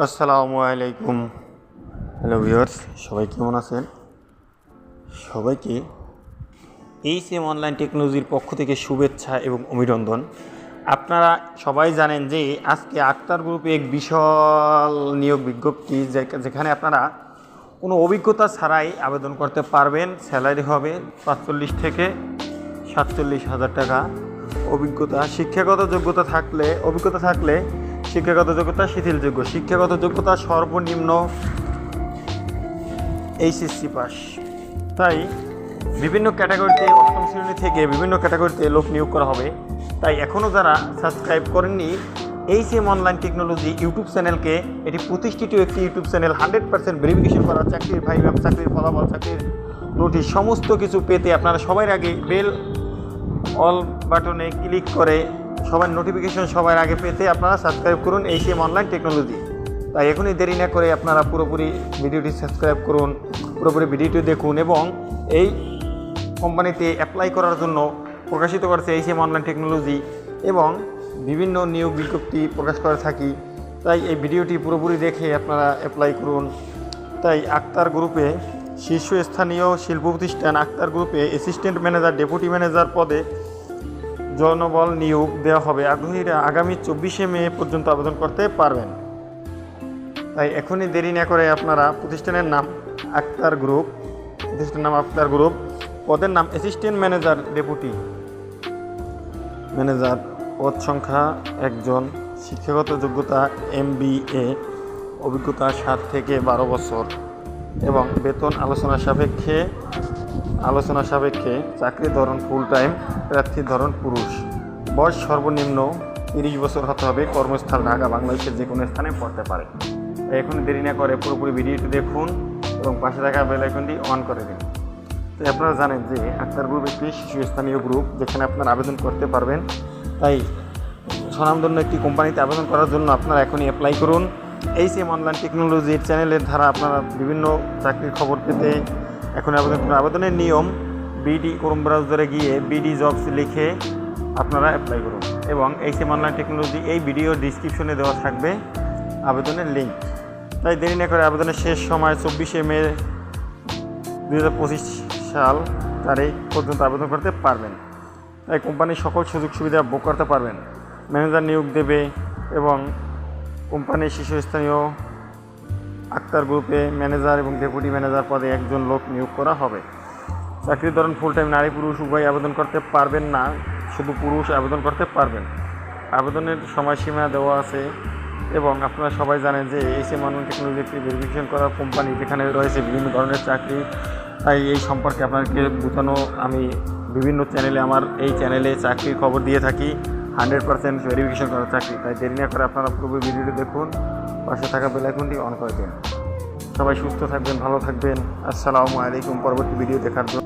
আসসালামু আলাইকুম। Hello viewers, সবাই কেমন আছেন? সবাইকে এই সেম অনলাইন টেকনোলজির পক্ষ থেকে শুভেচ্ছা এবং অভিনন্দন। আপনারা সবাই জানেন যে আজকে আক্তার গ্রুপে এক বিশাল নিয়োগ বিজ্ঞপ্তি যেখানে আপনারা কোনো অভিজ্ঞতা ছাড়াই আবেদন করতে পারবেন। স্যালারি হবে পাঁচচল্লিশ থেকে সাতচল্লিশ হাজার টাকা। অভিজ্ঞতা, শিক্ষাগত যোগ্যতা থাকলে অভিজ্ঞতা থাকলে শিক্ষাগত যোগ্যতা, শিথিলযোগ্য। শিক্ষাগত যোগ্যতা সর্বনিম্ন এইচএসসি পাস তাই বিভিন্ন ক্যাটাগরিতে অষ্টম শ্রেণি থেকে বিভিন্ন ক্যাটাগরিতে লোক নিয়োগ করা হবে। তাই এখনও যারা সাবস্ক্রাইব করেননি এই সেম অনলাইন টেকনোলজি ইউটিউব চ্যানেলকে, এটি প্রতিষ্ঠিত একটি YouTube channel hundred percent verification করা, চাকরির ভাই চাকরির ফলাফল, চাকরির নোটিশ সমস্ত কিছু পেতে আপনারা সবার আগে বেল অল বাটনে ক্লিক করে সবার নোটিফিকেশন সবার আগে পেতে আপনারা সাবস্ক্রাইব করুন এই সেম অনলাইন টেকনোলজি তাই এখনই দেরি না করে আপনারা পুরোপুরি ভিডিওটি সাবস্ক্রাইব করুন, পুরোপুরি ভিডিওটি দেখুন এবং এই কোম্পানিতে অ্যাপ্লাই করার জন্য প্রকাশিত করছে এই সেম অনলাইন টেকনোলজি এবং বিভিন্ন নিয়োগ বিজ্ঞপ্তি প্রকাশ করে থাকি। তাই এই ভিডিওটি পুরোপুরি দেখে আপনারা অ্যাপ্লাই করুন। তাই আক্তার গ্রুপে শীর্ষস্থানীয় শিল্প প্রতিষ্ঠান আক্তার গ্রুপে অ্যাসিস্ট্যান্ট ম্যানেজার ডেপুটি ম্যানেজার পদে জনবল নিয়োগ দেওয়া হবে। আগ্রহীরা আগামী চব্বিশে মে পর্যন্ত আবেদন করতে পারবেন। তাই এখনই দেরি না করে আপনারা প্রতিষ্ঠানের নাম আক্তার গ্রুপ, প্রতিষ্ঠানের নাম আক্তার গ্রুপ, পদের নাম অ্যাসিস্ট্যান্ট ম্যানেজার, ডেপুটি। ম্যানেজার পদ সংখ্যা একজন, শিক্ষাগত যোগ্যতা এম অভিজ্ঞতা সাত থেকে বারো বছর এবং বেতন আলোচনা সাপেক্ষে আলোচনা সাপেক্ষে চাকরির ধরন ফুল টাইম প্রার্থীর ধরন পুরুষ। বয়স সর্বনিম্ন তিরিশ বছর হতে হবে, কর্মস্থল ঢাকা, বাংলাদেশের যে কোনো স্থানে পড়তে পারে এখন দেরি না করে পুরোপুরি ভিডিওটি দেখুন এবং পাশে থাকা বেল আইকনটি অন করে দিন। তো আপনারা জানেন যে আক্তার গ্রুপ একটি শীর্ষস্থানীয় গ্রুপ যেখানে আপনারা আবেদন করতে পারবেন। তাই স্বনামধন্য একটি কোম্পানিতে আবেদন করার জন্য আপনারা এখনই অ্যাপ্লাই করুন। এই সেম অনলাইন টেকনোলজির চ্যানেলের দ্বারা আপনারা বিভিন্ন চাকরির খবর পেতে এখন আবেদন আবেদনের নিয়ম বিডি ক্রোম ব্রাউজারে গিয়ে বিডি জবস লিখে আপনারা অ্যাপ্লাই করুন। এবং এই সেম অনলাইন টেকনোলজি এই ভিডিও ডিসক্রিপশনে দেওয়া থাকবে আবেদনের লিঙ্ক তাই দেরি না করে আবেদনের শেষ সময় চব্বিশে মে দুই হাজার পঁচিশ সাল তারিখ পর্যন্ত আবেদন করতে পারবেন। তাই কোম্পানির সকল সুযোগ সুবিধা ভোগ করতে পারবেন। ম্যানেজার নিয়োগ দেবে এবং কোম্পানির শীর্ষস্থানীয় আক্তার গ্রুপে ম্যানেজার এবং ডেপুটি ম্যানেজার পদে একজন লোক নিয়োগ করা হবে। চাকরির ধরন ফুল টাইম নারী পুরুষ, উভয় আবেদন করতে পারবেন না, শুধু পুরুষ আবেদন করতে পারবেন। আবেদনের সময়সীমা দেওয়া আছে এবং আপনারা সবাই জানেন যে এই সে মানুষ টেকনোলজি একটি ভেরিফিকেশন করা কোম্পানি যেখানে রয়েছে বিভিন্ন ধরনের চাকরি। তাই এই সম্পর্কে আপনাকে বোঝানো আমি বিভিন্ন চ্যানেলে আমার এই চ্যানেলে চাকরির খবর দিয়ে থাকি। হান্ড্রেড পার্সেন্ট ভেরিফিকেশন করা চাকরি। তাই দেরি না করে আপনারা পুরো ভিডিওটি দেখুন। পাশে থাকা বেলাইকনটি অন করে দিন। সবাই সুস্থ থাকবেন, ভালো থাকবেন। আসসালামু আলাইকুম, পরবর্তী ভিডিও দেখার জন্য।